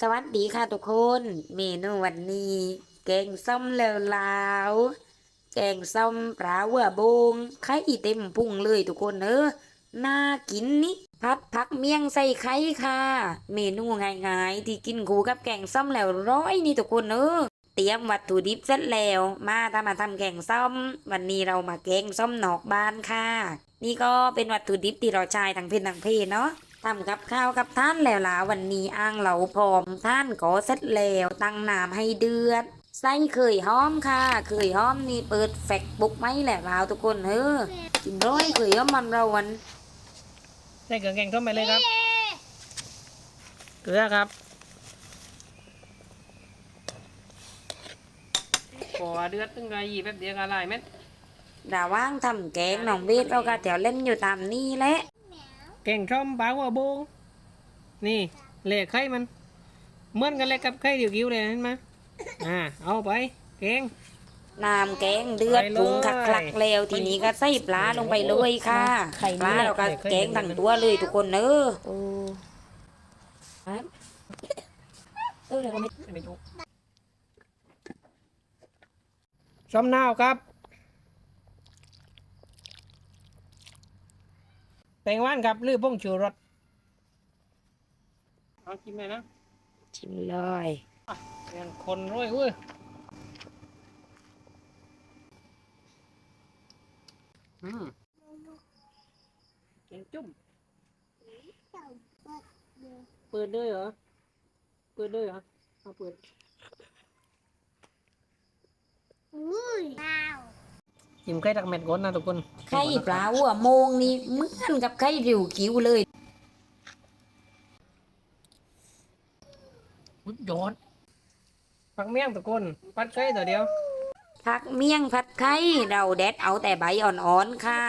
สวัสดีค่ะทุกคน เมนูวันนี้ แกงส้มเลวลาวแกงส้มปลาเวบงไข่เต็มพุงเลยทุกคนเออน่ากินนี่พัดพักเมี่ยงใส่ไข่ค่ะ เมนูง่ายๆที่กินคู่กับแกงส้มแล้วร้อยนี่ทุกคนเออเตรียมวัตถุดิบเสร็จแล้ว มาทำมาทำแกงส้ม วันนี้เรามาแกงส้มนอกบ้านค่ะ นี่ก็เป็นวัตถุดิบที่เราใช้ทั้งเพศทั้งเพเนาะ ทำกับข้าวกับท่านแล้วล่ะวันนี้อ่างเหลาพร้อมท่านก็เสร็จแล้วตั้งน้ำให้เดือดใส่เคยหอมค่ะ เคยหอมนี่เปิดแฟกบุกไหมแหละเราทุกคนเออกินร้อยเคยหอมมันเราวันใส่เกลือแกงส้มไปเลยครับ เกลือครับพอเดือดตึงกะยี่แป๊บเดียวก็ลายเม็ดดาว่างทำแกงหนองเวทเราก็แถวเล่นอยู่ตามนี่แหละ แกงส้มปลาหัวโบงนี่เละไข่มันเหมือนกันเลยกับไข่เดียวกิ้วเลยเห็นไหมอ่าเอาไปแกงน้ำแกงเดือดไปเลยปรุงคักคลักๆแล้วทีนี้ก็ใส่ปลาลงไปเลยค่ะไข่ปลานี่แหละเราก็ไข่แกงทั้งตัวเลยทุกคนเออโอ้เออเราก็ไม่ไม่ถูกส้มนาวครับ แตงว่านครับหรือป้งชูรสเอากินเลยนะชิมเลยเรียนคนร้อยเว้ยอืมแกงจุ่มเปิดด้วยเหรอ เปิดด้วยเหรอ เอาเปิด จิ้มไข่ตักเม็ดก่อนนะทุกคนไข่ปลาหัวโมงนี่เหมือนกับไข่ริวกิวเลยอุ๊ยยอดปักเมี่ยงทุกคนปัดไข่ตัวเดียวผักเมี่ยงผัดไข่เราแดดเอาแต่ใบอ่อนๆค่ะ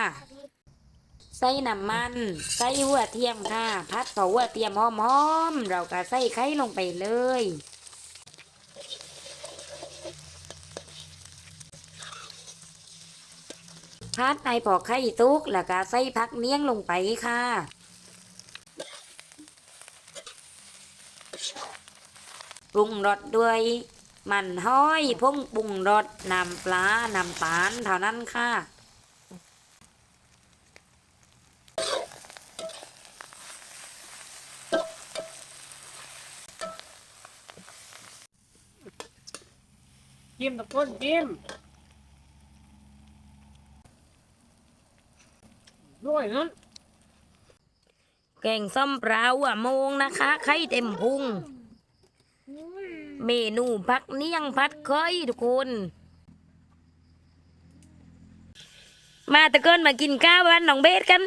ใส่น้ำมันใส่หัวเทียมค่ะ พัดเผาหัวเทียมหอมๆเราก็ใส่ไข่ลงไปเลย พัดในพอกไข่ตุกแล้วก็ใส่ผักเมี่ยงลงไปค่ะปรุงรสด้วย มันห้อยพงปรุงรสน้ำปลาน้ำตาลเท่านั้นค่ะจิ้มทุกคนจิ้ม ด้วยนั้นแกงส้มปลาหัวโมงนะคะ ไข่เต็มพุง เมนูพักเนียงพัดเคยทุกคน มาตะเกินมากินข้าวบ้านหนองเบสกัน